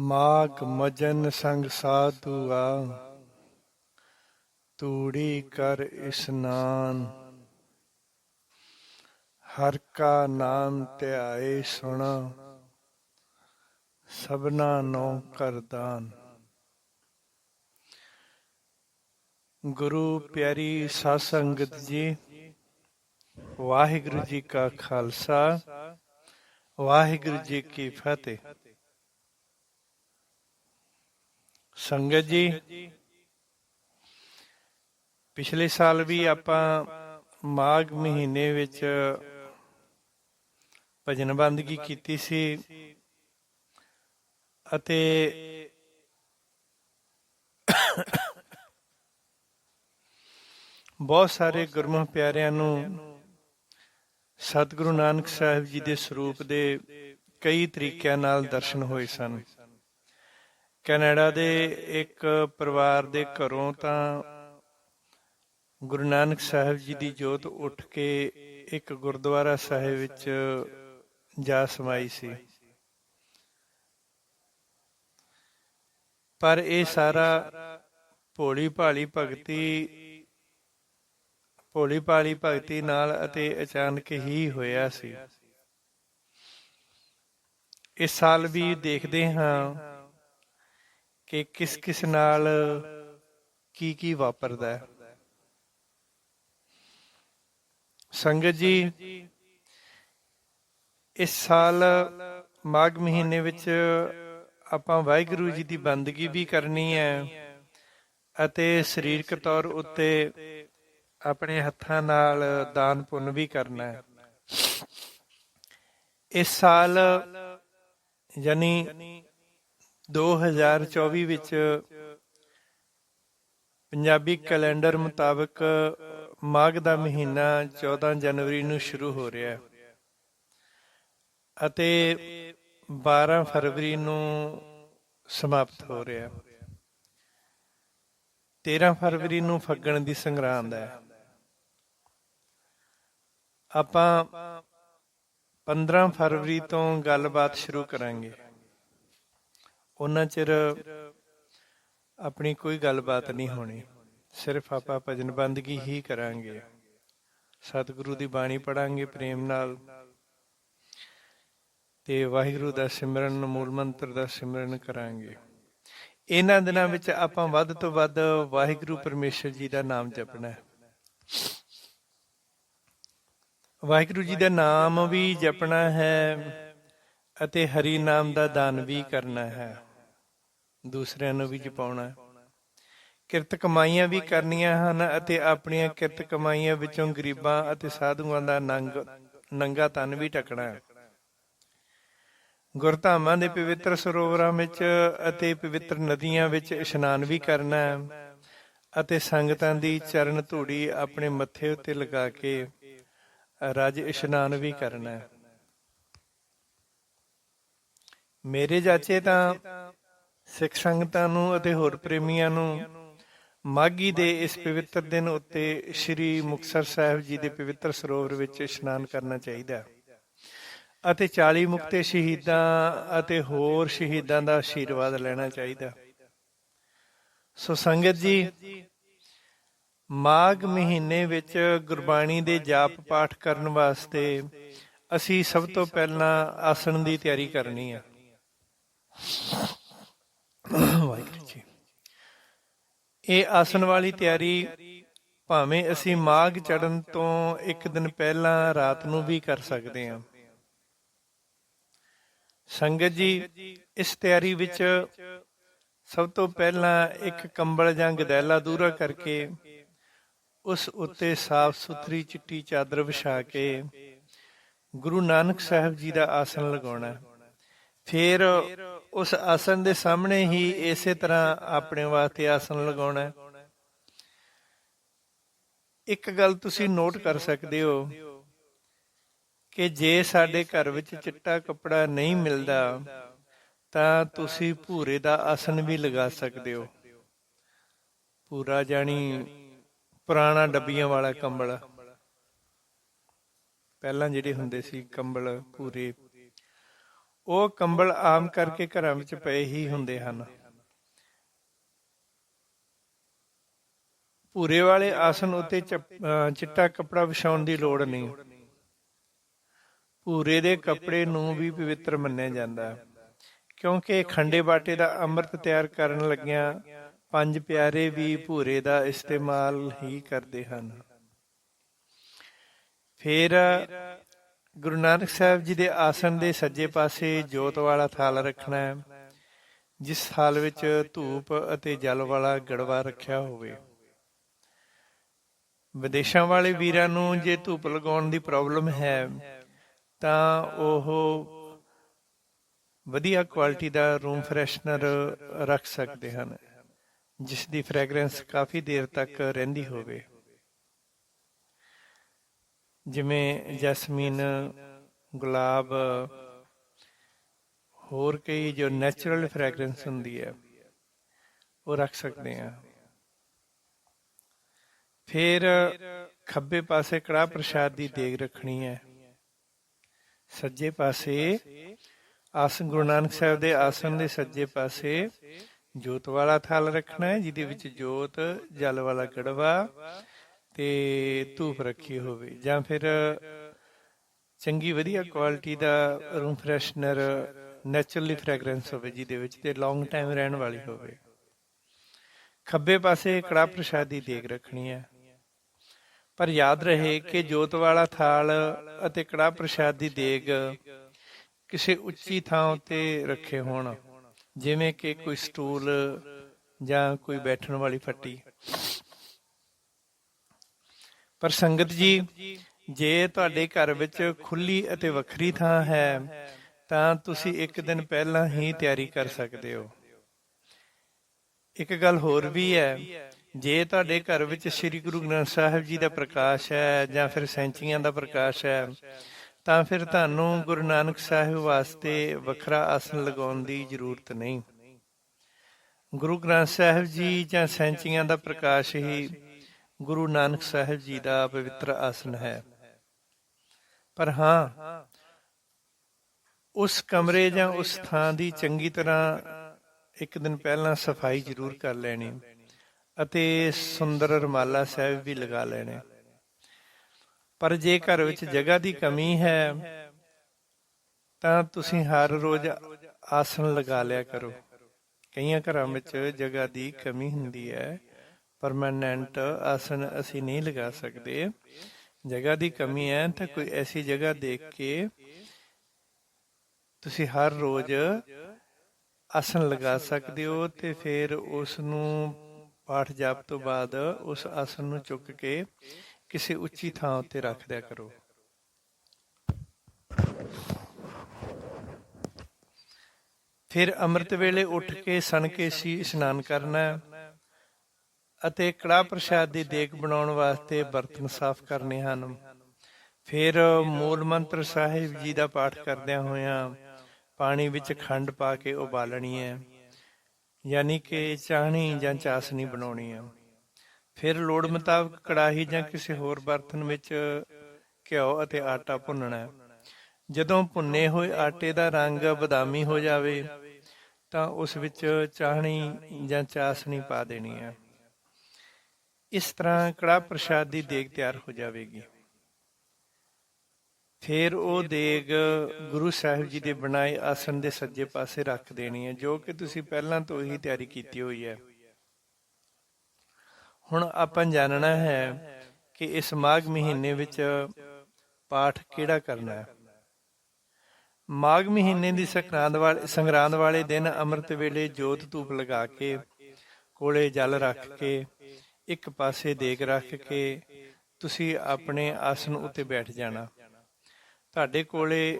ਮਾਗ ਮਜਨ ਸੰਗ ਸਾਧੂਆ, ਤੂੜੀ ਕਰ ਇਸਨਾਨ। ਹਰ ਕਾ ਨਾਮ ਧਿਆਏ ਸੁਣਾ, ਸਭਨਾ ਨੋ ਕਰਦਾਨ ਗੁਰੂ ਪਿਆਰੀ ਸਾਧ ਸੰਗਤ ਜੀ, ਵਾਹਿਗੁਰੂ ਜੀ ਕਾ ਖਾਲਸਾ, ਵਾਹਿਗੁਰੂ ਜੀ ਕੀ ਫਤਿਹ। ਸੰਗਤ ਜੀ, ਪਿਛਲੇ ਸਾਲ ਵੀ ਆਪਾਂ ਮਾਘ ਮਹੀਨੇ ਵਿੱਚ ਭਜਨ ਬੰਦਗੀ ਕੀਤੀ ਸੀ ਅਤੇ ਬਹੁਤ ਸਾਰੇ ਗੁਰਮੁਖ ਪਿਆਰਿਆਂ ਨੂੰ ਸਤਿਗੁਰੂ ਨਾਨਕ ਸਾਹਿਬ ਜੀ ਦੇ ਸਰੂਪ ਦੇ ਕਈ ਤਰੀਕਿਆਂ ਨਾਲ ਦਰਸ਼ਨ ਹੋਏ ਸਨ। ਕੈਨੇਡਾ ਦੇ ਇੱਕ ਪਰਿਵਾਰ ਦੇ ਘਰੋਂ ਤਾਂ ਗੁਰੂ ਨਾਨਕ ਸਾਹਿਬ ਜੀ ਦੀ ਜੋਤ ਉੱਠ ਕੇ ਇੱਕ ਗੁਰਦੁਆਰਾ ਸਾਹਿਬ ਵਿੱਚ ਜਾ ਸਮਾਈ ਸੀ। ਪਰ ਇਹ ਸਾਰਾ ਭੋਲੀ ਭਾਲੀ ਭਗਤੀ ਭੋਲੀ ਭਾਲੀ ਭਗਤੀ ਨਾਲ ਅਤੇ ਅਚਾਨਕ ਹੀ ਹੋਇਆ ਸੀ। ਇਸ ਸਾਲ ਵੀ ਦੇਖਦੇ ਹਾਂ ਕਿ ਕਿਸ ਕਿਸ ਨਾਲ ਕੀ ਕੀ ਵਾਪਰਦਾ ਹੈ? ਸੰਗਤ ਜੀ, ਇਸ ਸਾਲ ਮਾਘ ਮਹੀਨੇ ਵਿੱਚ ਆਪਾਂ ਵਾਹਿਗੁਰੂ ਜੀ ਦੀ ਬੰਦਗੀ ਵੀ ਕਰਨੀ ਹੈ ਅਤੇ ਸਰੀਰਕ ਤੌਰ ਉੱਤੇ ਆਪਣੇ ਹੱਥਾਂ ਨਾਲ ਦਾਨ ਪੁੰਨ ਵੀ ਕਰਨਾ ਹੈ। ਇਸ ਸਾਲ ਯਾਨੀ 2024 ਵਿੱਚ ਪੰਜਾਬੀ ਕੈਲੰਡਰ ਮੁਤਾਬਕ ਮਾਘ ਦਾ ਮਹੀਨਾ 14 ਜਨਵਰੀ ਨੂੰ ਸ਼ੁਰੂ ਹੋ ਰਿਹਾ ਹੈ ਅਤੇ 12 ਫਰਵਰੀ ਨੂੰ ਸਮਾਪਤ ਹੋ ਰਿਹਾ ਹੈ। 13 ਫਰਵਰੀ ਨੂੰ ਫੱਗਣ ਦੀ ਸੰਗਰਾਂਦ ਹੈ। ਆਪਾਂ 15 ਫਰਵਰੀ ਤੋਂ ਗੱਲਬਾਤ ਸ਼ੁਰੂ ਕਰਾਂਗੇ। ਉਹਨਾਂ ਚਿਰ ਆਪਣੀ ਕੋਈ ਗੱਲਬਾਤ ਨਹੀਂ ਹੋਣੀ। ਸਿਰਫ ਆਪਾਂ ਭਜਨ ਬੰਦਗੀ ਹੀ ਕਰਾਂਗੇ। ਸਤਿਗੁਰੂ ਦੀ ਬਾਣੀ ਪੜਾਂਗੇ ਪ੍ਰੇਮ ਨਾਲ। ਤੇ ਵਾਹਿਗੁਰੂ ਦਾ ਸਿਮਰਨ, ਮੂਲ ਮੰਤਰ ਦਾ ਸਿਮਰਨ ਕਰਾਂਗੇ। ਇਹਨਾਂ ਦਿਨਾਂ ਵਿੱਚ ਆਪਾਂ ਵੱਧ ਤੋਂ ਵੱਧ ਵਾਹਿਗੁਰੂ ਪਰਮੇਸ਼ਰ ਜੀ ਦਾ ਨਾਮ ਜਪਣਾ ਹੈ। ਵਾਹਿਗੁਰੂ ਜੀ ਦਾ ਨਾਮ ਵੀ ਜਪਣਾ ਹੈ ਅਤੇ ਹਰੀ ਨਾਮ ਦਾ ਦਾਨ ਵੀ ਕਰਨਾ ਹੈ। ਦੂਸਰਿਆਂ ਨੂੰ ਵੀ ਜਪਾਉਣਾ। ਹੈ ਕਿਰਤ ਕਮਾਈਆਂ ਵੀ ਕਰਨੀਆਂ ਹਨ ਅਤੇ ਆਪਣੀਆਂ ਕਿਰਤ ਕਮਾਈਆਂ ਵਿੱਚੋਂ ਗਰੀਬਾਂ ਅਤੇ ਸਾਧੂਆਂ ਦਾ ਨੰਗ, ਨੰਗਾ ਤਨ ਵੀ ਟਕਣਾ। ਹੈ ਗੁਰਧਾਮਾਂ ਦੇ ਪਵਿੱਤਰ ਸਰੋਵਰਾਂ ਵਿੱਚ ਅਤੇ ਪਵਿੱਤਰ ਨਦੀਆਂ ਵਿੱਚ ਇਸ਼ਨਾਨ ਵੀ ਕਰਨਾ ਹੈ ਅਤੇ ਸੰਗਤਾਂ ਦੀ ਚਰਨ ਧੂੜੀ ਆਪਣੇ ਮੱਥੇ ਉੱਤੇ ਲਗਾ ਕੇ ਰਜ ਇਸ਼ਨਾਨ ਵੀ ਕਰਨਾ ਹੈ। ਮੇਰੇ ਜਾਚੇ ਤਾਂ ਸਿੱਖ ਸੰਗਤਾਂ ਨੂੰ ਅਤੇ ਹੋਰ ਪ੍ਰੇਮੀਆਂ ਨੂੰ ਮਾਗੀ ਦੇ ਇਸ ਪਵਿੱਤਰ ਦਿਨ ਉੱਤੇ ਸ੍ਰੀ ਮੁਕਤਸਰ ਸਾਹਿਬ ਜੀ ਦੇ ਪਵਿੱਤਰ ਸਰੋਵਰ ਵਿੱਚ ਇਸ਼ਨਾਨ ਕਰਨਾ ਚਾਹੀਦਾ ਹੈ ਅਤੇ 40 ਮੁਕਤੇ ਸ਼ਹੀਦਾਂ ਅਤੇ ਹੋਰ ਸ਼ਹੀਦਾਂ ਦਾ ਆਸ਼ੀਰਵਾਦ ਲੈਣਾ ਚਾਹੀਦਾ ਸੋ ਸੰਗਤ ਜੀ, ਮਾਘ ਮਹੀਨੇ ਵਿੱਚ ਗੁਰਬਾਣੀ ਦੇ ਜਾਪ ਪਾਠ ਕਰਨ ਵਾਸਤੇ ਅਸੀਂ ਸਭ ਤੋਂ ਪਹਿਲਾਂ ਆਸਣ ਦੀ ਤਿਆਰੀ ਕਰਨੀ ਹੈ। ਵਾਹਿਗੁਰੂ ਜੀ। ਇਹ ਆਸਣ ਵਾਲੀ ਤਿਆਰੀ ਭਾਵੇਂ ਅਸੀਂ ਮਾਘ ਚੜਨ ਤੋਂ ਇੱਕ ਦਿਨ ਪਹਿਲਾਂ ਰਾਤ ਨੂੰ ਵੀ ਕਰ ਸਕਦੇ ਹਾਂ। ਸੰਗਤ ਜੀ, ਇਸ ਤਿਆਰੀ ਵਿੱਚ ਸਭ ਤੋਂ ਪਹਿਲਾਂ ਇੱਕ ਕੰਬਲ ਜਾਂ ਗਦੈਲਾ ਦੂਰਾ ਕਰਕੇ ਉਸ ਉੱਤੇ ਸਾਫ਼ ਸੁਥਰੀ ਚਿੱਟੀ ਚਾਦਰ ਵਿਛਾ ਕੇ ਗੁਰੂ ਨਾਨਕ ਸਾਹਿਬ ਜੀ ਦਾ ਆਸਣ ਲਗਾਉਣਾ ਫਿਰ ਉਸ ਆਸਣ ਦੇ ਸਾਹਮਣੇ ਹੀ ਇਸੇ ਤਰ੍ਹਾਂ ਆਪਣੇ ਵਾਸਤੇ ਆਸਣ ਲਗਾਉਣਾ ਹੈ। ਇੱਕ ਗੱਲ ਤੁਸੀਂ ਨੋਟ ਕਰ ਸਕਦੇ ਹੋ ਕਿ ਜੇ ਸਾਡੇ ਘਰ ਵਿੱਚ ਚਿੱਟਾ ਕੱਪੜਾ ਨਹੀਂ ਮਿਲਦਾ, ਤਾਂ ਤੁਸੀਂ ਭੂਰੇ ਦਾ ਆਸਣ ਵੀ ਲਗਾ ਸਕਦੇ ਹੋ। ਪੂਰਾ ਜਾਣੀ ਪੁਰਾਣਾ ਡੱਬੀਆਂ ਵਾਲਾ ਕੰਬਲ। ਪਹਿਲਾਂ ਜਿਹੜੇ ਹੁੰਦੇ ਸੀ ਕੰਬਲ ਪੂਰੇ ਉਹ ਕੰਬਲ ਆਮ ਕਰਕੇ ਘਰਾਂ ਵਿੱਚ ਪਏ ਹੀ ਹੁੰਦੇ ਹਨ। ਭੂਰੇ ਵਾਲੇ ਆਸਨ ਉੱਤੇ ਚਿੱਟਾ ਕੱਪੜਾ ਵਿਛਾਉਣ ਦੀ ਲੋੜ ਨਹੀਂ। ਭੂਰੇ ਦੇ ਕੱਪੜੇ ਨੂੰ ਵੀ ਪਵਿੱਤਰ ਮੰਨਿਆ ਜਾਂਦਾ। ਹੈ ਕਿਉਂਕਿ ਖੰਡੇ ਬਾਟੇ ਦਾ ਅੰਮ੍ਰਿਤ ਤਿਆਰ ਕਰਨ ਲੱਗਿਆਂ ਪੰਜ ਪਿਆਰੇ ਵੀ ਭੂਰੇ ਦਾ ਇਸਤੇਮਾਲ ਹੀ ਕਰਦੇ ਹਨ। ਫਿਰ ਗੁਰੂ ਨਾਨਕ ਸਾਹਿਬ ਜੀ ਦੇ ਆਸਣ ਦੇ ਸੱਜੇ ਪਾਸੇ ਜੋਤ ਵਾਲਾ ਥਾਲ ਰੱਖਣਾ ਹੈ, ਜਿਸ ਥਾਲ ਵਿੱਚ ਧੂਪ ਅਤੇ ਜਲ ਵਾਲਾ ਗੜਵਾ ਰੱਖਿਆ ਹੋਵੇ। ਵਿਦੇਸ਼ਾਂ ਵਾਲੇ ਵੀਰਾਂ ਨੂੰ ਜੇ ਧੂਪ ਲਗਾਉਣ ਦੀ ਪ੍ਰੋਬਲਮ ਹੈ, ਤਾਂ ਉਹ ਵਧੀਆ ਕੁਆਲਿਟੀ ਦਾ ਰੂਮ ਫਰੈਸ਼ਨਰ ਰੱਖ ਸਕਦੇ ਹਨ, ਜਿਸ ਦੀ ਫ੍ਰੈਗਰੈਂਸ ਕਾਫੀ ਦੇਰ ਤੱਕ ਰਹਿੰਦੀ ਹੋਵੇ। ਜਿਵੇਂ ਜੈਸਮੀਨ, ਗੁਲਾਬ, ਹੋਰ ਕਈ ਜੋ ਨੈਚੁਰਲ ਫ੍ਰੈਗਰੈਂਸ ਹੁੰਦੀ ਹੈ, ਉਹ ਰੱਖ ਸਕਦੇ ਆ ਫਿਰ ਖੱਬੇ ਪਾਸੇ ਕੜਾ ਪ੍ਰਸ਼ਾਦ ਦੀ ਦੇਗ ਰੱਖਣੀ ਹੈ। ਸੱਜੇ ਪਾਸੇ ਆਸਨ, ਗੁਰੂ ਨਾਨਕ ਸਾਹਿਬ ਦੇ ਆਸਨ ਦੇ ਸੱਜੇ ਪਾਸੇ ਜੋਤ ਵਾਲਾ ਥਾਲ ਰੱਖਣਾ ਹੈ, ਜਿਹਦੇ ਵਿੱਚ ਜੋਤ, ਜਲ ਵਾਲਾ ਕੜਵਾ ਤੇ ਧੂਪ ਰੱਖੀ ਹੋਵੇ ਜਾਂ ਫਿਰ ਚੰਗੀ ਵਧੀਆ ਕੁਆਲਿਟੀ ਦਾ ਰੂਮ ਫਰੈਸ਼ਨਰ ਨੈਚੁਰਲੀ ਫ੍ਰੈਗਰੈਂਸ ਹੋਵੇ ਜਿਹਦੇ ਵਿੱਚ ਤੇ ਲੌਂਗ ਟਾਈਮ ਰਹਿਣ ਵਾਲੀ ਹੋਵੇ। ਖੱਬੇ ਪਾਸੇ ਕੜਾ ਪ੍ਰਸ਼ਾਦ ਦੀ ਦੇਗ ਰੱਖਣੀ ਹੈ। ਪਰ ਯਾਦ ਰਹੇ ਕਿ ਜੋਤ ਵਾਲਾ ਥਾਲ ਅਤੇ ਕੜਾ ਪ੍ਰਸ਼ਾਦ ਦੀ ਦੇਗ ਕਿਸੇ ਉੱਚੀ ਥਾਂ ਉੱਤੇ ਰੱਖੇ ਹੋਣ, ਜਿਵੇਂ ਕਿ ਕੋਈ ਸਟੂਲ ਜਾਂ ਕੋਈ ਬੈਠਣ ਵਾਲੀ ਫੱਟੀ। ਪਰ ਸੰਗਤ ਜੀ, ਜੇ ਤੁਹਾਡੇ ਘਰ ਵਿੱਚ ਖੁੱਲੀ ਅਤੇ ਵੱਖਰੀ ਥਾਂ ਹੈ, ਤਾਂ ਤੁਸੀਂ ਇੱਕ ਦਿਨ ਪਹਿਲਾਂ ਹੀ ਤਿਆਰੀ ਕਰ ਸਕਦੇ ਹੋ। ਇੱਕ ਗੱਲ ਹੋਰ ਵੀ ਹੈ, ਜੇ ਤੁਹਾਡੇ ਘਰ ਵਿੱਚ ਸ੍ਰੀ ਗੁਰੂ ਗ੍ਰੰਥ ਸਾਹਿਬ ਜੀ ਦਾ ਪ੍ਰਕਾਸ਼ ਹੈ ਜਾਂ ਫਿਰ ਸੈਂਚੀਆਂ ਦਾ ਪ੍ਰਕਾਸ਼ ਹੈ, ਤਾਂ ਫਿਰ ਤੁਹਾਨੂੰ ਗੁਰੂ ਨਾਨਕ ਸਾਹਿਬ ਵਾਸਤੇ ਵੱਖਰਾ ਆਸਨ ਲਗਾਉਣ ਦੀ ਜ਼ਰੂਰਤ ਨਹੀਂ। ਗੁਰੂ ਗ੍ਰੰਥ ਸਾਹਿਬ ਜੀ ਜਾਂ ਸੈਂਚੀਆਂ ਦਾ ਪ੍ਰਕਾਸ਼ ਹੀ ਗੁਰੂ ਨਾਨਕ ਸਾਹਿਬ ਜੀ ਦਾ ਪਵਿੱਤਰ ਆਸਨ ਹੈ। ਪਰ ਹਾਂ, ਉਸ ਕਮਰੇ ਜਾਂ ਉਸ ਥਾਂ ਦੀ ਚੰਗੀ ਤਰ੍ਹਾਂ ਇੱਕ ਦਿਨ ਪਹਿਲਾਂ ਸਫ਼ਾਈ ਜ਼ਰੂਰ ਕਰ ਲੈਣੀ ਅਤੇ ਸੁੰਦਰ ਰਮਾਲਾ ਸਾਹਿਬ ਵੀ ਲਗਾ ਲੈਣੇ। ਪਰ ਜੇ ਘਰ ਵਿੱਚ ਜਗ੍ਹਾ ਦੀ ਕਮੀ ਹੈ, ਤਾਂ ਤੁਸੀਂ ਹਰ ਰੋਜ਼ ਆਸਣ ਲਗਾ ਲਿਆ ਕਰੋ। ਕਈਆਂ ਘਰਾਂ ਵਿੱਚ ਜਗ੍ਹਾ ਦੀ ਕਮੀ ਹੁੰਦੀ ਹੈ। ਪਰਮਾਨੈਂਟ ਆਸਨ ਅਸੀਂ ਨਹੀਂ ਲਗਾ ਸਕਦੇ। ਜਗ੍ਹਾ ਦੀ ਕਮੀ ਹੈ ਤਾਂ ਕੋਈ ਐਸੀ ਜਗ੍ਹਾ ਦੇਖ ਕੇ ਤੁਸੀਂ ਹਰ ਰੋਜ਼ ਆਸਨ ਲਗਾ ਸਕਦੇ ਹੋ ਤੇ ਫਿਰ ਉਸ ਨੂੰ ਪਾਠ ਜਾਪ ਤੋਂ ਬਾਅਦ ਉਸ ਆਸਨ ਨੂੰ ਚੁੱਕ ਕੇ ਕਿਸੇ ਉੱਚੀ ਥਾਂ ਉੱਤੇ ਰੱਖ ਦਿਆ ਕਰੋ। ਫਿਰ ਅੰਮ੍ਰਿਤ ਵੇਲੇ ਉੱਠ ਕੇ ਸਣ ਕੇ ਸੀ ਇਸ਼ਨਾਨ ਕਰਨਾ ਅਤੇ ਕੜਾ ਪ੍ਰਸ਼ਾਦ ਦੀ ਦੇਗ ਬਣਾਉਣ ਵਾਸਤੇ ਬਰਤਨ ਸਾਫ਼ ਕਰਨੇ ਹਨ। ਫਿਰ ਮੂਲ ਮੰਤਰ ਸਾਹਿਬ ਜੀ ਦਾ ਪਾਠ ਕਰਦਿਆਂ ਹੋਇਆਂ ਪਾਣੀ ਵਿੱਚ ਖੰਡ ਪਾ ਕੇ ਉਬਾਲਣੀ ਹੈ। ਯਾਨੀ ਕਿ ਚਾਹਣੀ ਜਾਂ ਚਾਸਣੀ ਬਣਾਉਣੀ ਹੈ। ਫਿਰ ਲੋੜ ਮੁਤਾਬਕ ਕੜਾਹੀ ਜਾਂ ਕਿਸੇ ਹੋਰ ਬਰਤਨ ਵਿੱਚ ਘਿਓ ਅਤੇ ਆਟਾ ਭੁੰਨਣਾ ਹੈ। ਜਦੋਂ ਭੁੰਨੇ ਹੋਏ ਆਟੇ ਦਾ ਰੰਗ ਬਦਾਮੀ ਹੋ ਜਾਵੇ ਤਾਂ ਉਸ ਵਿੱਚ ਚਾਹਣੀ ਜਾਂ ਚਾਸਣੀ ਪਾ ਦੇਣੀ ਹੈ। ਇਸ ਤਰ੍ਹਾਂ ਕੜਾ ਪ੍ਰਸ਼ਾਦ ਦੀ ਦੇਗ ਤਿਆਰ ਹੋ ਜਾਵੇਗੀ। ਫਿਰ ਉਹ ਦੇਗ ਗੁਰੂ ਸਾਹਿਬ ਜੀ ਦੇ ਬਣਾਏ ਆਸਣ ਦੇ ਸੱਜੇ ਪਾਸੇ ਰੱਖ ਦੇਣੀ ਹੈ, ਜੋ ਕਿ ਤੁਸੀਂ ਪਹਿਲਾਂ ਤੋਂ ਹੀ ਤਿਆਰੀ ਕੀਤੀ ਹੋਈ ਹੈ। ਹੁਣ ਆਪਾਂ ਜਾਣਨਾ ਹੈ ਕਿ ਇਸ ਮਾਘ ਮਹੀਨੇ ਵਿੱਚ ਪਾਠ ਕਿਹੜਾ ਕਰਨਾ ਹੈ। ਮਾਘ ਮਹੀਨੇ ਦੀ ਸੰਗਰਾਂਦ ਵਾਲੇ ਸੰਗਰਾਂਦ ਵਾਲੇ ਦਿਨ ਅੰਮ੍ਰਿਤ ਵੇਲੇ ਜੋਤ ਧੂਪ ਲਗਾ ਕੇ, ਕੋਲੇ ਜਲ ਰੱਖ ਕੇ ਇੱਕ ਪਾਸੇ ਦੇਖ ਰੱਖ ਕੇ ਤੁਸੀਂ ਆਪਣੇ ਆਸਨ ਉੱਤੇ ਬੈਠ ਜਾਣਾ। ਤੁਹਾਡੇ ਕੋਲੇ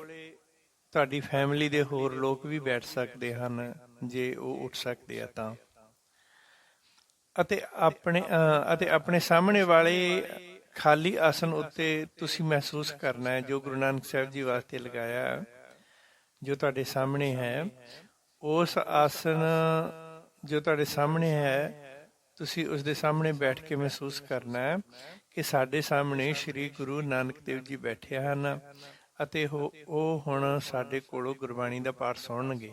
ਤੁਹਾਡੀ ਫੈਮਿਲੀ ਦੇ ਹੋਰ ਲੋਕ ਵੀ ਬੈਠ ਸਕਦੇ ਹਨ, ਜੇ ਉਹ ਉੱਠ ਸਕਦੇ ਆ ਤਾਂ। ਅਤੇ ਆਪਣੇ ਅਤੇ ਆਪਣੇ ਸਾਹਮਣੇ ਵਾਲੇ ਖਾਲੀ ਆਸਨ ਉੱਤੇ ਤੁਸੀਂ ਮਹਿਸੂਸ ਕਰਨਾ ਹੈ, ਜੋ ਗੁਰੂ ਨਾਨਕ ਸਾਹਿਬ ਜੀ ਵਾਸਤੇ ਲਗਾਇਆ, ਜੋ ਤੁਹਾਡੇ ਸਾਹਮਣੇ ਹੈ, ਉਸ ਆਸਨ ਜੋ ਤੁਹਾਡੇ ਸਾਹਮਣੇ ਹੈ ਤੁਸੀਂ ਉਸ ਦੇ ਸਾਹਮਣੇ ਬੈਠ ਕੇ ਮਹਿਸੂਸ ਕਰਨਾ ਹੈ ਕਿ ਸਾਡੇ ਸਾਹਮਣੇ ਸ੍ਰੀ ਗੁਰੂ ਨਾਨਕ ਦੇਵ ਜੀ ਬੈਠੇ ਹਨ ਅਤੇ ਉਹ ਉਹ ਹੁਣ ਸਾਡੇ ਕੋਲੋਂ ਗੁਰਬਾਣੀ ਦਾ ਪਾਠ ਸੁਣਨਗੇ।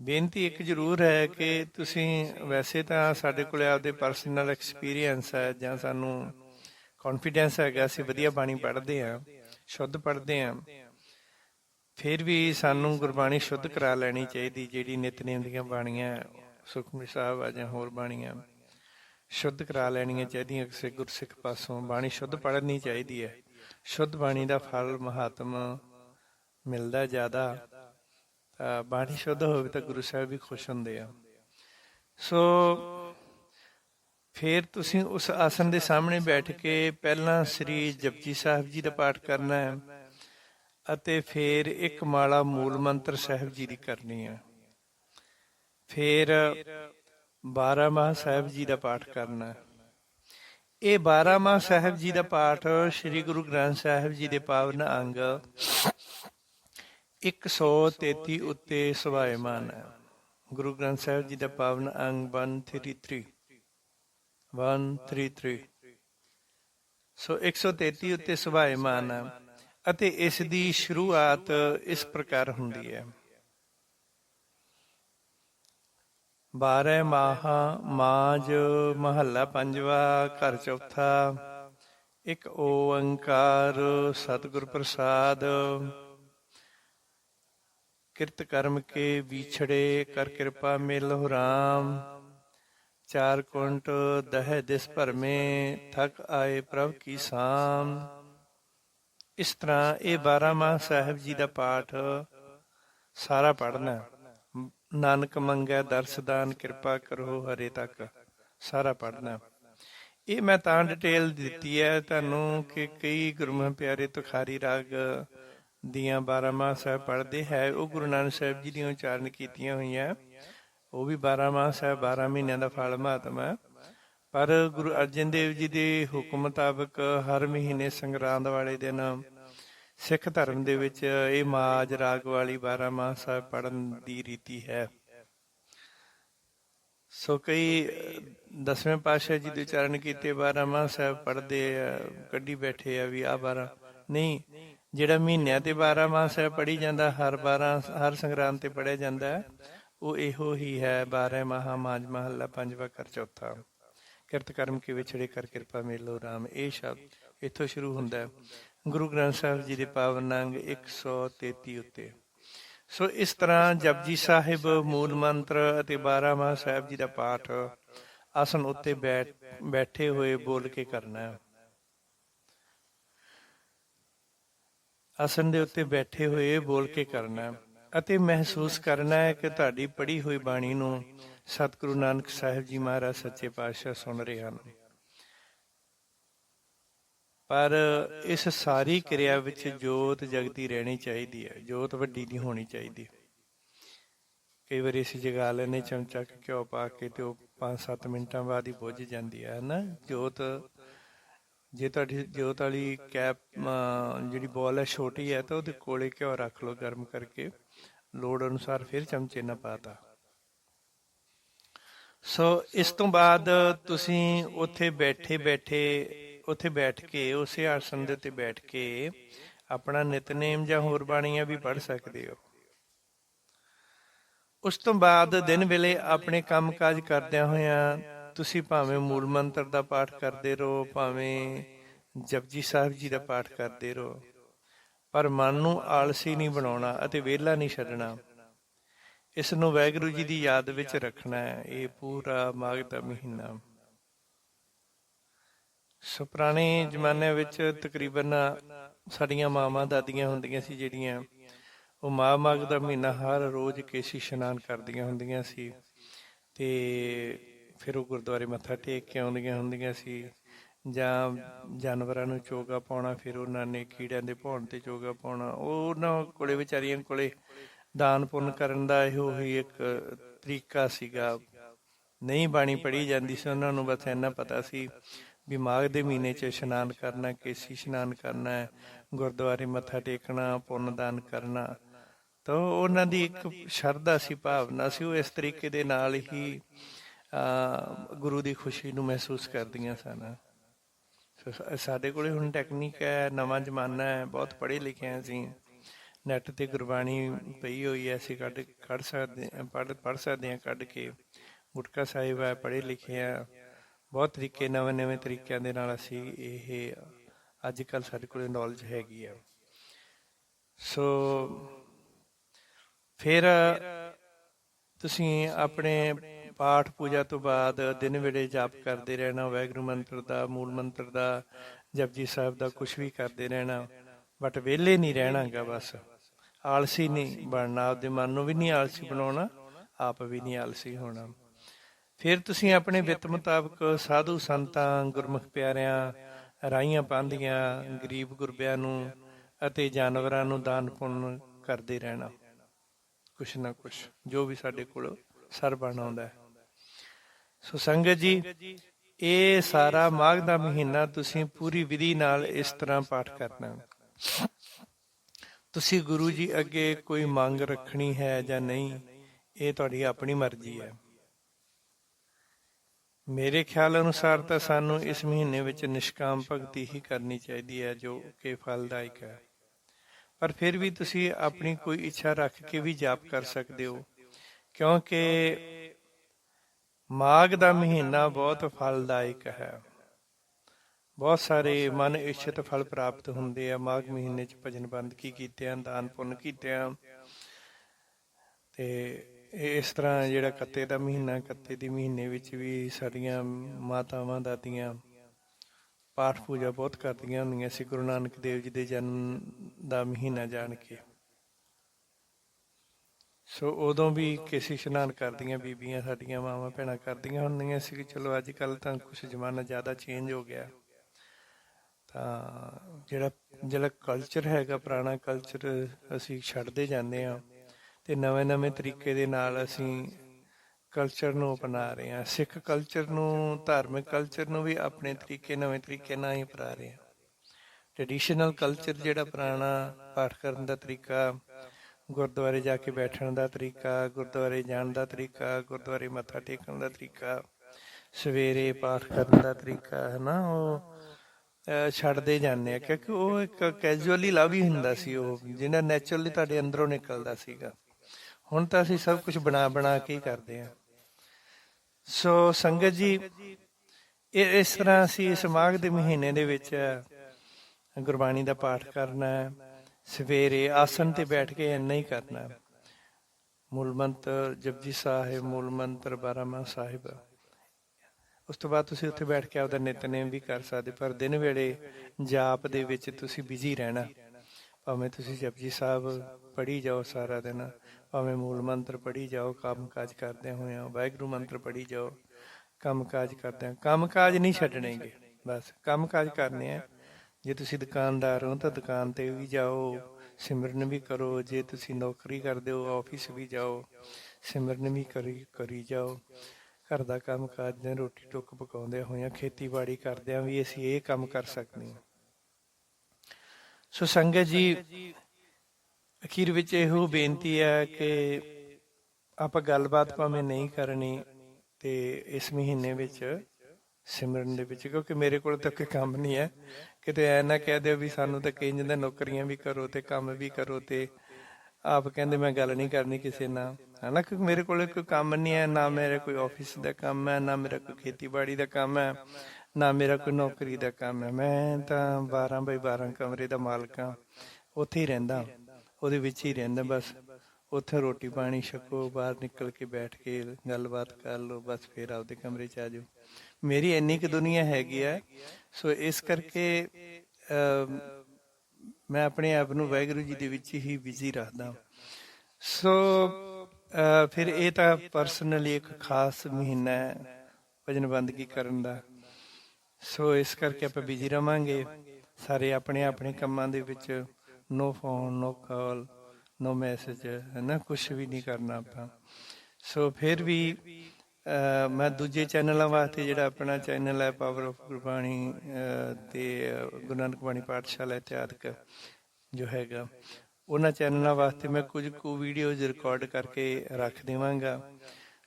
ਬੇਨਤੀ ਇੱਕ ਜ਼ਰੂਰ ਹੈ ਕਿ ਤੁਸੀਂ ਵੈਸੇ ਤਾਂ ਸਾਡੇ ਕੋਲ ਆਪਦੇ ਪਰਸਨਲ ਐਕਸਪੀਰੀਅੰਸ ਹੈ ਜਾਂ ਸਾਨੂੰ ਕੌਨਫੀਡੈਂਸ ਹੈਗਾ, ਅਸੀਂ ਵਧੀਆ ਬਾਣੀ ਪੜ੍ਹਦੇ ਹਾਂ, ਸ਼ੁੱਧ ਪੜ੍ਹਦੇ ਹਾਂ। ਫਿਰ ਵੀ ਸਾਨੂੰ ਗੁਰਬਾਣੀ ਸ਼ੁੱਧ ਕਰਾ ਲੈਣੀ ਚਾਹੀਦੀ, ਜਿਹੜੀ ਨਿਤਨੇਮ ਦੀਆਂ ਬਾਣੀਆਂ ਸੁਖਮਨੀ ਸਾਹਿਬ ਆ ਜਾਂ ਹੋਰ ਬਾਣੀਆਂ ਸ਼ੁੱਧ ਕਰਾ ਲੈਣੀਆਂ ਚਾਹੀਦੀਆਂ ਕਿਸੇ ਗੁਰਸਿੱਖ ਪਾਸੋਂ। ਬਾਣੀ ਸ਼ੁੱਧ ਪੜ੍ਹਨੀ ਚਾਹੀਦੀ ਹੈ। ਸ਼ੁੱਧ ਬਾਣੀ ਦਾ ਫਲ ਮਹਾਤਮ ਮਿਲਦਾ ਜ਼ਿਆਦਾ। ਤਾਂ ਬਾਣੀ ਸ਼ੁੱਧ ਹੋਵੇ ਤਾਂ ਗੁਰੂ ਸਾਹਿਬ ਵੀ ਖੁਸ਼ ਹੁੰਦੇ ਆ। ਸੋ ਫਿਰ ਤੁਸੀਂ ਉਸ ਆਸਨ ਦੇ ਸਾਹਮਣੇ ਬੈਠ ਕੇ ਪਹਿਲਾਂ ਸ੍ਰੀ ਜਪਜੀ ਸਾਹਿਬ ਜੀ ਦਾ ਪਾਠ ਕਰਨਾ ਹੈ ਅਤੇ ਫਿਰ ਇੱਕ ਮਾਲਾ ਮੂਲ ਮੰਤਰ ਸਾਹਿਬ ਜੀ ਦੀ ਕਰਨੀ ਹੈ। ਫਿਰ 12 ਮਾਹ ਸਾਹਿਬ ਜੀ ਦਾ ਪਾਠ ਕਰਨਾ ਇਹ 12 ਮਾਹ ਸਾਹਿਬ ਜੀ ਦਾ ਪਾਠ ਸ੍ਰੀ ਗੁਰੂ ਗ੍ਰੰਥ ਸਾਹਿਬ ਜੀ ਦੇ ਪਾਵਨ ਅੰਗ 133 ਉੱਤੇ ਸੁਭਾਇਮਾਨ ਹੈ। ਗੁਰੂ ਗ੍ਰੰਥ ਸਾਹਿਬ ਜੀ ਦਾ ਪਾਵਨ ਅੰਗ 133 133 ਸੋ 133 ਉੱਤੇ ਸੁਭਾਇਮਾਨ ਹੈ ਅਤੇ ਇਸ ਦੀ ਸ਼ੁਰੂਆਤ ਇਸ ਪ੍ਰਕਾਰ ਹੁੰਦੀ ਹੈ। 12 ਮਾਹਾ ਮਾਜ ਮਹੱਲਾ ਪੰਜਵਾ, ਘਰ ਚੌਥਾ। ਇੱਕ ਓੰਕਾਰ ਸਤਿਗੁਰ ਪ੍ਰਸਾਦ। ਕਿਰਤ ਕਰਮ ਕੇ ਵਿਛੜੇ ਕਰ ਕਿਰਪਾ ਮਿਲਹੁ ਰਾਮ। ਚਾਰ ਕੁੰਟ ਦਹਿ ਦਿਸ ਭਰਮੇ, ਥਕ ਆਏ ਪ੍ਰਭ ਕੀ ਸਾਮ। ਇਸ ਤਰ੍ਹਾਂ ਇਹ 12 ਮਾਹ ਸਾਹਿਬ ਜੀ ਦਾ ਪਾਠ ਸਾਰਾ ਪੜ੍ਹਨਾ ਨਾਨਕ ਮੰਗੈ ਦਰਸਦਾਨ ਕਿਰਪਾ ਕਰੋ ਹਰੇ ਤੱਕ। ਸਾਰਾ ਪੜ੍ਹਨਾ। ਇਹ ਮੈਂ ਤਾਂ ਡਿਟੇਲ ਦਿੱਤੀ ਹੈ ਤੁਹਾਨੂੰ ਕਿ ਕਈ ਗੁਰਮੁਖ ਪਿਆਰੇ ਤੁਖਾਰੀ ਰਾਗ ਦੀਆਂ 12 ਮਾਹ ਸਾਹਿਬ ਪੜ੍ਹਦੇ ਹੈ। ਉਹ ਗੁਰੂ ਨਾਨਕ ਸਾਹਿਬ ਜੀ ਦੀਆਂ ਉਚਾਰਨ ਕੀਤੀਆਂ ਹੋਈਆਂ। ਉਹ ਵੀ 12 ਮਾਹ ਸਾਹਿਬ 12 ਮਹੀਨਿਆਂ ਦਾ ਫਲ ਮਹਾਤਮਾ ਹੈ। ਪਰ ਗੁਰੂ ਅਰਜਨ ਦੇਵ ਜੀ ਦੇ ਹੁਕਮ ਮੁਤਾਬਕ ਹਰ ਮਹੀਨੇ ਸੰਗਰਾਂਦ ਵਾਲੇ ਦਿਨ ਸਿੱਖ ਧਰਮ ਦੇ ਵਿੱਚ ਇਹ ਮਾਜ ਰਾਗ ਵਾਲੀ 12 ਮਾਹ ਸਾਹਿਬ ਪੜਨ ਦੀ ਰੀਤੀ ਹੈ। ਸੋ ਕਈ ਦਸਵੇਂ ਪਾਤਸ਼ਾਹ ਜੀ ਦੇ ਚਰਨ ਕੀਤੇ 12 ਮਾਹ ਸਾਹਿਬ ਪੜਦੇ ਕੱਢੀ ਬੈਠੇ ਆ ਵੀ ਆ 12 ਨਹੀਂ ਜਿਹੜਾ ਮਹੀਨਿਆਂ ਤੇ 12 ਮਾਹ ਸਾਹਿਬ ਪੜੀ ਜਾਂਦਾ ਹਰ 12 ਹਰ ਸੰਗਰਾਂਦ ਤੇ ਪੜਿਆ ਜਾਂਦਾ ਹੈ, ਉਹ ਇਹੋ ਹੀ ਹੈ 12 ਮਹਾ ਮਾਜ ਮਹੱਲਾ ਪੰਜਵਾ ਕਰ ਚੌਥਾ। ਕਿਰਤ ਕਰਮ ਕੇ ਵਿਛੜੇ ਕਰ ਕਿਰਪਾ ਮੇਲੋ ਰਾਮ ਇਹ ਸ਼ਬਦ ਇੱਥੋਂ ਸ਼ੁਰੂ ਹੁੰਦਾ ਹੈ। ਗੁਰੂ ਗ੍ਰੰਥ ਸਾਹਿਬ ਜੀ ਦੇ ਪਾਵਨ ਅੰਗ 133 ਉੱਤੇ। ਸੋ ਇਸ ਤਰ੍ਹਾਂ ਜਪਜੀ ਸਾਹਿਬ, ਮੂਲ ਮੰਤਰ ਅਤੇ 12 ਮਾਹ ਸਾਹਿਬ ਜੀ ਦਾ ਪਾਠ ਆਸਨ ਉੱਤੇ ਬੈਠ ਬੈਠੇ ਹੋਏ ਬੋਲ ਕੇ ਕਰਨਾ ਹੈ। ਆਸਨ ਦੇ ਉੱਤੇ ਬੈਠੇ ਹੋਏ ਬੋਲ ਕੇ ਕਰਨਾ ਅਤੇ ਮਹਿਸੂਸ ਕਰਨਾ ਹੈ ਕਿ ਤੁਹਾਡੀ ਪੜ੍ਹੀ ਹੋਈ ਬਾਣੀ ਨੂੰ ਸਤਿਗੁਰੂ ਨਾਨਕ ਸਾਹਿਬ ਜੀ ਮਹਾਰਾਜ ਸੱਚੇ ਪਾਤਸ਼ਾਹ ਸੁਣ ਰਹੇ ਹਨ। ਪਰ ਇਸ ਸਾਰੀ ਕਿਰਿਆ ਵਿੱਚ ਜੋਤ ਜਗਦੀ ਰਹਿਣੀ ਚਾਹੀਦੀ ਹੈ, ਜੋਤ ਵੱਡੀ ਨਹੀਂ ਹੋਣੀ ਚਾਹੀਦੀ। ਕਈ ਵਾਰੀ ਅਸੀਂ ਜਗਾ ਲੈਨੇ ਚਮਚਾ ਕੇ ਘਿਓ ਪਾ ਕੇ ਤੇ ਉਹ 5-7 ਮਿੰਟਾਂ ਬਾਅਦ ਹੀ ਬੁੱਝ ਜਾਂਦੀ ਹੈ ਨਾ ਜੋਤ, ਜੇ ਤੁਹਾਡੀ ਜੋਤ ਵਾਲੀ ਕੈਪ ਜਿਹੜੀ ਬੋਲ ਹੈ ਛੋਟੀ ਹੈ, ਤਾਂ ਉਹਦੇ ਕੋਲੇ ਘਿਓ ਰੱਖ ਲਓ ਗਰਮ ਕਰਕੇ। ਲੋੜ ਅਨੁਸਾਰ ਫਿਰ ਚਮਚੇ ਨਾਲ ਪਾਤਾ ਸੋ ਇਸ ਤੋਂ ਬਾਅਦ ਤੁਸੀਂ ਉੱਥੇ ਬੈਠੇ ਬੈਠੇ ਉੱਥੇ ਬੈਠ ਕੇ, ਉਸੇ ਆਸਨ ਦੇ ਉੱਤੇ ਬੈਠ ਕੇ ਆਪਣਾ ਨਿਤਨੇਮ ਜਾਂ ਹੋਰ ਬਾਣੀਆਂ ਵੀ ਪੜ੍ਹ ਸਕਦੇ ਹੋ। ਉਸ ਤੋਂ ਬਾਅਦ ਦਿਨ ਵੇਲੇ ਆਪਣੇ ਕੰਮਕਾਜ ਕਰਦਿਆਂ ਹੋਇਆਂ ਤੁਸੀਂ ਭਾਵੇਂ ਮੂਲ ਮੰਤਰ ਦਾ ਪਾਠ ਕਰਦੇ ਰਹੋ, ਭਾਵੇਂ ਜਪਜੀ ਸਾਹਿਬ ਜੀ ਦਾ ਪਾਠ ਕਰਦੇ ਰਹੋ, ਪਰ ਮਨ ਨੂੰ ਆਲਸੀ ਨਹੀਂ ਬਣਾਉਣਾ ਅਤੇ ਵਿਹਲਾ ਨਹੀਂ ਛੱਡਣਾ। ਇਸ ਨੂੰ ਵੈਗੁਰੂ ਜੀ ਦੀ ਯਾਦ ਵਿੱਚ ਰੱਖਣਾ ਹੈ। ਇਹ ਪੂਰਾ ਮਾਘ ਦਾ ਮਹੀਨਾ। ਸੋ ਪੁਰਾਣੇ ਜ਼ਮਾਨੇ ਵਿੱਚ ਤਕਰੀਬਨ ਸਾਡੀਆਂ ਮਾਵਾਂ ਦਾਦੀਆਂ ਹੁੰਦੀਆਂ ਸੀ ਜਿਹੜੀਆਂ ਉਹ ਮਾਂ ਮਾਘ ਦਾ ਮਹੀਨਾ ਹਰ ਰੋਜ਼ ਕੇਸੀ ਇਸ਼ਨਾਨ ਕਰਦੀਆਂ ਹੁੰਦੀਆਂ ਸੀ ਤੇ ਫਿਰ ਉਹ ਗੁਰਦੁਆਰੇ ਮੱਥਾ ਟੇਕ ਕੇ ਆਉਂਦੀਆਂ ਹੁੰਦੀਆਂ ਸੀ ਜਾਂ ਜਾਨਵਰਾਂ ਨੂੰ ਚੋਗਾ ਪਾਉਣਾ, ਫਿਰ ਉਹਨਾਂ ਨੇ ਕੀੜਿਆਂ ਦੇ ਭੌਣ ਤੇ ਚੋਗਾ ਪਾਉਣਾ। ਉਹ ਉਹਨਾਂ ਕੋਲੇ ਵਿਚਾਰੀਆਂ ਕੋਲੇ ਦਾਨ ਪੁੰਨ ਕਰਨ ਦਾ ਇਹੋ ਹੀ ਇੱਕ ਤਰੀਕਾ ਸੀਗਾ। ਨਹੀਂ ਬਾਣੀ ਪੜੀ ਜਾਂਦੀ ਸੀ, ਉਹਨਾਂ ਨੂੰ ਬਸ ਇੰਨਾ ਪਤਾ ਸੀ ਵੀ ਮਾਘ ਦੇ ਮਹੀਨੇ 'ਚ ਇਸ਼ਨਾਨ ਕਰਨਾ, ਕੇਸੀ ਇਸ਼ਨਾਨ ਕਰਨਾ, ਗੁਰਦੁਆਰੇ ਮੱਥਾ ਟੇਕਣਾ, ਪੁੰਨ ਦਾਨ ਕਰਨਾ। ਤਾਂ ਉਹਨਾਂ ਦੀ ਇੱਕ ਸ਼ਰਧਾ ਸੀ, ਭਾਵਨਾ ਸੀ, ਉਹ ਇਸ ਤਰੀਕੇ ਦੇ ਨਾਲ ਹੀ ਗੁਰੂ ਦੀ ਖੁਸ਼ੀ ਨੂੰ ਮਹਿਸੂਸ ਕਰਦੀਆਂ ਸਨ। ਸਾਡੇ ਕੋਲੇ ਹੁਣ ਟੈਕਨੀਕ ਹੈ, ਨਵਾਂ ਜ਼ਮਾਨਾ ਹੈ, ਬਹੁਤ ਪੜ੍ਹੇ ਲਿਖੇ ਹਾਂ ਅਸੀਂ। ਨੈਟ ਤੇ ਗੁਰਬਾਣੀ ਪਈ ਹੋਈ ਹੈ, ਅਸੀਂ ਕੱਢ ਕੱਢ ਸਕਦੇ, ਪੜ੍ਹ ਪੜ੍ਹ ਸਕਦੇ ਹਾਂ, ਕੱਢ ਕੇ। ਗੁਟਕਾ ਸਾਹਿਬ ਹੈ, ਪੜ੍ਹੇ ਲਿਖੇ ਆ। ਬਹੁਤ ਤਰੀਕੇ ਨਵੇਂ ਨਵੇਂ ਤਰੀਕਿਆਂ ਦੇ ਨਾਲ ਅਸੀਂ ਇਹ ਅੱਜ ਕੱਲ ਸਾਡੇ ਕੋਲੇ ਨੌਲੇਜ ਹੈਗੀ ਆ। ਸੋ ਫਿਰ ਤੁਸੀਂ ਆਪਣੇ ਪਾਠ ਪੂਜਾ ਤੋਂ ਬਾਅਦ ਦਿਨ ਵੇਲੇ ਜਾਪ ਕਰਦੇ ਰਹਿਣਾ ਵੈਗਰੂ ਮੰਤਰ ਦਾ, ਮੂਲ ਮੰਤਰ ਦਾ ਜਪਜੀ ਸਾਹਿਬ ਦਾ ਕੁਝ ਵੀ ਕਰਦੇ ਰਹਿਣਾ ਬਟ ਵਿਹਲੇ ਨਹੀਂ ਰਹਿਣਾਗਾ ਬਸ। ਆਲਸੀ ਨਹੀਂ ਬਣਨਾ, ਆਪਦੇ ਮਨ ਨੂੰ ਵੀ ਨਹੀਂ ਆਲਸੀ ਬਣਾਉਣਾ, ਆਪ ਵੀ ਨਹੀਂ ਆਲਸੀ ਹੋਣਾ। ਫਿਰ ਤੁਸੀਂ ਆਪਣੇ ਵਿੱਤ ਮੁਤਾਬਕ ਸਾਧੂ ਸੰਤਾਂ ਗੁਰਮੁਖ ਪਿਆਰਿਆਂ ਰਾਈਆਂ ਪਾਂਦੀਆਂ ਗਰੀਬ ਗੁਰਬਿਆਂ ਨੂੰ ਅਤੇ ਜਾਨਵਰਾਂ ਨੂੰ ਦਾਨ ਪੁੰਨ ਕਰਦੇ ਰਹਿਣਾ। ਕੁਛ ਨਾ ਕੁਛ ਜੋ ਵੀ ਸਾਡੇ ਕੋਲ ਸਰਬਣ ਆਉਂਦਾ ਹੈ। ਸੋ ਸੰਗਤ ਜੀ ਇਹ ਸਾਰਾ ਮਾਘ ਦਾ ਮਹੀਨਾ ਤੁਸੀਂ ਪੂਰੀ ਵਿਧੀ ਨਾਲ ਇਸ ਤਰ੍ਹਾਂ ਪਾਠ ਕਰਨਾ। ਤੁਸੀਂ ਗੁਰੂ ਜੀ ਅੱਗੇ ਕੋਈ ਮੰਗ ਰੱਖਣੀ ਹੈ ਜਾਂ ਨਹੀਂ ਇਹ ਤੁਹਾਡੀ ਆਪਣੀ ਮਰਜ਼ੀ ਹੈ। ਮੇਰੇ ਖਿਆਲ ਅਨੁਸਾਰ ਤਾਂ ਸਾਨੂੰ ਇਸ ਮਹੀਨੇ ਵਿੱਚ ਨਿਸ਼ਕਾਮ ਭਗਤੀ ਹੀ ਕਰਨੀ ਚਾਹੀਦੀ ਹੈ, ਜੋ ਕਿ ਫਲਦਾਇਕ ਹੈ। ਪਰ ਫਿਰ ਵੀ ਤੁਸੀਂ ਆਪਣੀ ਕੋਈ ਇੱਛਾ ਰੱਖ ਕੇ ਵੀ ਜਾਪ ਕਰ ਸਕਦੇ ਹੋ, ਕਿਉਂਕਿ ਮਾਘ ਦਾ ਮਹੀਨਾ ਬਹੁਤ ਫਲਦਾਇਕ ਹੈ। ਬਹੁਤ ਸਾਰੇ ਮਨ ਇੱਛਤ ਫਲ ਪ੍ਰਾਪਤ ਹੁੰਦੇ ਆ, ਮਾਘ ਮਹੀਨੇ ਚ ਭਜਨ ਬੰਦਗੀ ਕੀਤੇ ਆ, ਦਾਨ ਪੁੰਨ ਕੀਤੇ ਆ। ਤੇ ਇਸ ਤਰ੍ਹਾਂ ਜਿਹੜਾ ਕੱਤੇ ਦਾ ਮਹੀਨਾ, ਕੱਤੇ ਦੀ ਮਹੀਨੇ ਵਿੱਚ ਵੀ ਸਾਡੀਆਂ ਮਾਤਾਵਾਂ, ਦਾਦੀਆਂ ਪਾਠ ਪੂਜਾ ਬਹੁਤ ਕਰਦੀਆਂ ਹੁੰਦੀਆਂ ਸੀ, ਗੁਰੂ ਨਾਨਕ ਦੇਵ ਜੀ ਦੇ ਜਨਮ ਦਾ ਮਹੀਨਾ ਜਾਣ ਕੇ। ਸੋ ਉਦੋਂ ਵੀ ਕਿਸੇ ਇਸ਼ਨਾਨ ਕਰਦੀਆਂ ਬੀਬੀਆਂ ਸਾਡੀਆਂ, ਮਾਵਾਂ ਭੈਣਾਂ ਕਰਦੀਆਂ ਹੁੰਦੀਆਂ ਸੀ ਕਿ ਚਲੋ ਅੱਜ ਕੱਲ ਤਾਂ ਕੁਝ ਜ਼ਮਾਨਾ ਜ਼ਿਆਦਾ ਚੇਂਜ ਹੋ ਗਿਆ। ਤਾਂ ਜਿਹੜਾ ਜਿਹੜਾ ਕਲਚਰ ਹੈਗਾ, ਪੁਰਾਣਾ ਕਲਚਰ ਅਸੀਂ ਛੱਡਦੇ ਜਾਂਦੇ ਆ ਤੇ ਨਵੇਂ ਨਵੇਂ ਤਰੀਕੇ ਦੇ ਨਾਲ ਅਸੀਂ ਕਲਚਰ ਨੂੰ ਅਪਣਾ ਰਹੇ ਹਾਂ। ਸਿੱਖ ਕਲਚਰ ਨੂੰ, ਧਾਰਮਿਕ ਕਲਚਰ ਨੂੰ ਵੀ ਆਪਣੇ ਤਰੀਕੇ, ਨਵੇਂ ਤਰੀਕੇ ਨਾਲ ਹੀ ਅਪਣਾ ਰਹੇ ਹਾਂ। ਟ੍ਰੈਡੀਸ਼ਨਲ ਕਲਚਰ ਜਿਹੜਾ ਪੁਰਾਣਾ ਪਾਠ ਕਰਨ ਦਾ ਤਰੀਕਾ, ਗੁਰਦੁਆਰੇ ਜਾ ਕੇ ਬੈਠਣ ਦਾ ਤਰੀਕਾ, ਗੁਰਦੁਆਰੇ ਜਾਣ ਦਾ ਤਰੀਕਾ, ਗੁਰਦੁਆਰੇ ਮੱਥਾ ਟੇਕਣ ਦਾ ਤਰੀਕਾ, ਸਵੇਰੇ ਪਾਠ ਕਰਨ ਦਾ ਤਰੀਕਾ ਹੈ ਨਾ ਉਹ ਛੱਡਦੇ ਜਾਂਦੇ ਆ ਕਿਉਂਕਿ ਉਹ ਇੱਕ ਕੈਜੂਅਲੀ ਲਵ ਹੀ ਹੁੰਦਾ ਸੀ ਉਹ ਜਿਹੜਾ ਨੇਚਰਲੀ ਤੁਹਾਡੇ ਅੰਦਰੋਂ ਨਿਕਲਦਾ ਸੀਗਾ। ਹੁਣ ਤਾਂ ਅਸੀਂ ਸਭ ਕੁਝ ਬਣਾ ਬਣਾ ਕੇ ਹੀ ਕਰਦੇ ਆ ਸੋ ਸੰਗਤ ਜੀ, ਇਹ ਇਸ ਤਰ੍ਹਾਂ ਅਸੀਂ ਇਸ ਮਾਘ ਦੇ ਮਹੀਨੇ ਦੇ ਵਿੱਚ ਗੁਰਬਾਣੀ ਦਾ ਪਾਠ ਕਰਨਾ ਸਵੇਰੇ ਆਸਨ ਤੇ ਬੈਠ ਕੇ ਇੰਨਾ ਹੀ ਕਰਨਾ ਮੂਲ ਮੰਤਰ ਜਪਜੀ ਸਾਹਿਬ, ਮੂਲ ਮੰਤਰ ਬਾਰਾਮਾ ਸਾਹਿਬ। ਉਸ ਤੋਂ ਬਾਅਦ ਤੁਸੀਂ ਉੱਥੇ ਬੈਠ ਕੇ ਆਪਦਾ ਨਿਤਨੇਮ ਵੀ ਕਰ ਸਕਦੇ, ਪਰ ਦਿਨ ਵੇਲੇ ਜਾਪ ਦੇ ਵਿੱਚ ਤੁਸੀਂ ਬਿਜ਼ੀ ਰਹਿਣਾ। ਭਾਵੇਂ ਤੁਸੀਂ ਜਪਜੀ ਸਾਹਿਬ ਪੜ੍ਹੀ ਜਾਓ ਸਾਰਾ ਦਿਨ ਭਾਵੇਂ ਮੂਲ ਮੰਤਰ ਪੜ੍ਹੀ ਜਾਓ ਕੰਮ ਕਾਜ ਕਰਦੇ ਹੋਏ ਵਾਹਿਗੁਰੂ ਮੰਤਰ ਪੜ੍ਹੀ ਜਾਓ ਕੰਮ ਕਾਜ ਕਰਦੇ ਆ ਕੰਮ ਕਾਜ ਨਹੀਂ ਛੱਡਣੇਗੇ, ਬਸ ਕੰਮ ਕਰਨੇ ਆ। ਜੇ ਤੁਸੀਂ ਦੁਕਾਨਦਾਰ ਹੋ ਤਾਂ ਦੁਕਾਨ ਤੇ ਵੀ ਜਾਓ, ਸਿਮਰਨ ਵੀ ਕਰੋ। ਜੇ ਤੁਸੀਂ ਨੌਕਰੀ ਕਰਦੇ ਹੋ, ਆਫਿਸ ਵੀ ਜਾਓ, ਸਿਮਰਨ ਵੀ ਕਰੀ ਕਰੀ ਜਾਓ। ਘਰ ਦਾ ਕੰਮ ਕਾਜ ਜਾਂ ਰੋਟੀ ਟੁੱਕ ਪਕਾਉਂਦੇ ਹੋਇਆਂ ਖੇਤੀਬਾੜੀ ਕਰਦਿਆਂ ਵੀ ਅਸੀਂ ਇਹ ਕੰਮ ਕਰ ਸਕਦੇ ਹਾਂ ਸੋ ਸੰਗਤ ਜੀ ਅਖੀਰ ਵਿੱਚ ਇਹੋ ਬੇਨਤੀ ਹੈ ਕਿ ਆਪਾਂ ਗੱਲਬਾਤ ਭਾਵੇਂ ਨਹੀਂ ਕਰਨੀ ਤੇ ਇਸ ਮਹੀਨੇ ਵਿੱਚ ਸਿਮਰਨ ਦੇ ਵਿੱਚ, ਕਿਉਂਕਿ ਮੇਰੇ ਕੋਲ ਤਾਂ ਕੋਈ ਕੰਮ ਨਹੀਂ ਹੈ। ਕਿਤੇ ਐ ਨਾ ਕਹਿ ਦਿਓ ਵੀ ਸਾਨੂੰ ਤਾਂ ਕਈ ਜਿੰਦੇ ਨੌਕਰੀਆਂ ਵੀ ਕਰੋ ਤੇ ਕੰਮ ਵੀ ਕਰੋ ਤੇ ਆਪ ਕਹਿੰਦੇ ਮੈਂ ਗੱਲ ਨਹੀਂ ਕਰਨੀ ਕਿਸੇ ਨਾਲ। ਹਨਾ ਕਿ ਮੇਰੇ ਕੋਲ ਕੋਈ ਕੰਮ ਨਹੀਂ ਹੈ, ਨਾ ਮੇਰੇ ਕੋਈ ਆਫਿਸ ਦਾ ਕੰਮ ਹੈ, ਨਾ ਮੇਰਾ ਕੋਈ ਖੇਤੀਬਾੜੀ ਦਾ ਕੰਮ ਹੈ, ਨਾ ਮੇਰਾ ਕੋਈ ਨੌਕਰੀ ਦਾ ਕੰਮ ਹੈ। ਮੈਂ ਤਾਂ 12 ਬਾਈ 12 ਕਮਰੇ ਦਾ ਮਾਲਕ ਹਾਂ, ਉੱਥੇ ਹੀ ਰਹਿੰਦਾ। ਉਹਦੇ ਵਿੱਚ ਹੀ ਰਹਿੰਦਾ ਬਸ। ਉੱਥੇ ਰੋਟੀ ਪਾਣੀ ਛਕੋ, ਬਾਹਰ ਨਿਕਲ ਕੇ ਬੈਠ ਕੇ ਗੱਲਬਾਤ ਕਰ ਲਓ, ਬਸ ਫਿਰ ਆਪਦੇ ਕਮਰੇ 'ਚ ਆ ਜਾਓ। ਮੇਰੀ ਇੰਨੀ ਕੁ ਦੁਨੀਆ ਹੈਗੀ ਆ, ਸੋ ਇਸ ਕਰਕੇ ਮੈਂ ਆਪਣੇ ਆਪ ਨੂੰ ਵਾਹਿਗੁਰੂ ਜੀ ਦੇ ਵਿੱਚ ਹੀ ਬਿਜ਼ੀ ਰੱਖਦਾ ਸੋ ਫਿਰ ਇਹ ਤਾਂ ਪਰਸਨਲੀ ਇੱਕ ਖਾਸ ਮਹੀਨਾ ਹੈ ਭਜਨ ਬੰਦਗੀ ਕਰਨ ਦਾ। ਸੋ ਇਸ ਕਰਕੇ ਆਪਾਂ ਬਿਜ਼ੀ ਰਵਾਂਗੇ, ਸਾਰੇ ਆਪਣੇ ਆਪਣੇ ਕੰਮਾਂ ਦੇ ਵਿੱਚ। ਨੋ ਫੋਨ ਨੋ ਕਾਲ ਨੋ ਮੈਸੇਜ ਹੈ ਨਾ ਕੁਝ ਵੀ ਨਹੀਂ ਕਰਨਾ ਆਪਾਂ। ਸੋ ਫਿਰ ਵੀ ਮੈਂ ਦੂਜੇ ਚੈਨਲਾਂ ਵਾਸਤੇ ਜਿਹੜਾ ਆਪਣਾ ਚੈਨਲ ਹੈ ਪਾਵਰ ਆਫ ਗੁਰਬਾਣੀ ਅਹ, ਤੇ ਗੁਰੂ ਨਾਨਕ ਬਾਣੀ ਪਾਠਸ਼ਾਲਾ ਇਤਿਹਾਦਕ ਜੋ ਹੈਗਾ। ਉਹਨਾਂ ਚੈਨਲਾਂ ਵਾਸਤੇ ਮੈਂ ਕੁਝ ਕੁ ਵੀਡੀਓਜ਼ ਰਿਕਾਰਡ ਕਰਕੇ ਰੱਖ ਦੇਵਾਂਗਾ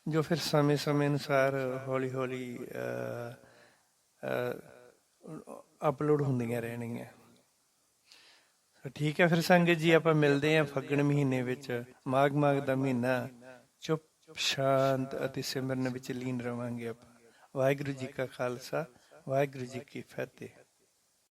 ਜੋ ਫਿਰ ਸਮੇਂ ਸਮੇਂ ਅਨੁਸਾਰ ਹੌਲੀ ਹੌਲੀ ਅਪਲੋਡ ਹੁੰਦੀਆਂ ਰਹਿਣਗੀਆਂ। ਠੀਕ ਹੈ, ਫਿਰ ਸੰਗਤ ਜੀ, ਆਪਾਂ ਮਿਲਦੇ ਹਾਂ ਫੱਗਣ ਮਹੀਨੇ ਵਿੱਚ, ਮਾਘ ਮਾਘ ਦਾ ਮਹੀਨਾ। ਚੁੱਪ ਸ਼ਾਂਤ ਅਤੇ ਸਿਮਰਨ ਵਿੱਚ ਲੀਨ ਰਵਾਂਗੇ ਆਪਾਂ। ਵਾਹਿਗੁਰੂ ਜੀ ਕਾ ਖਾਲਸਾ, ਵਾਹਿਗੁਰੂ ਜੀ ਕੀ ਫਤਿਹ।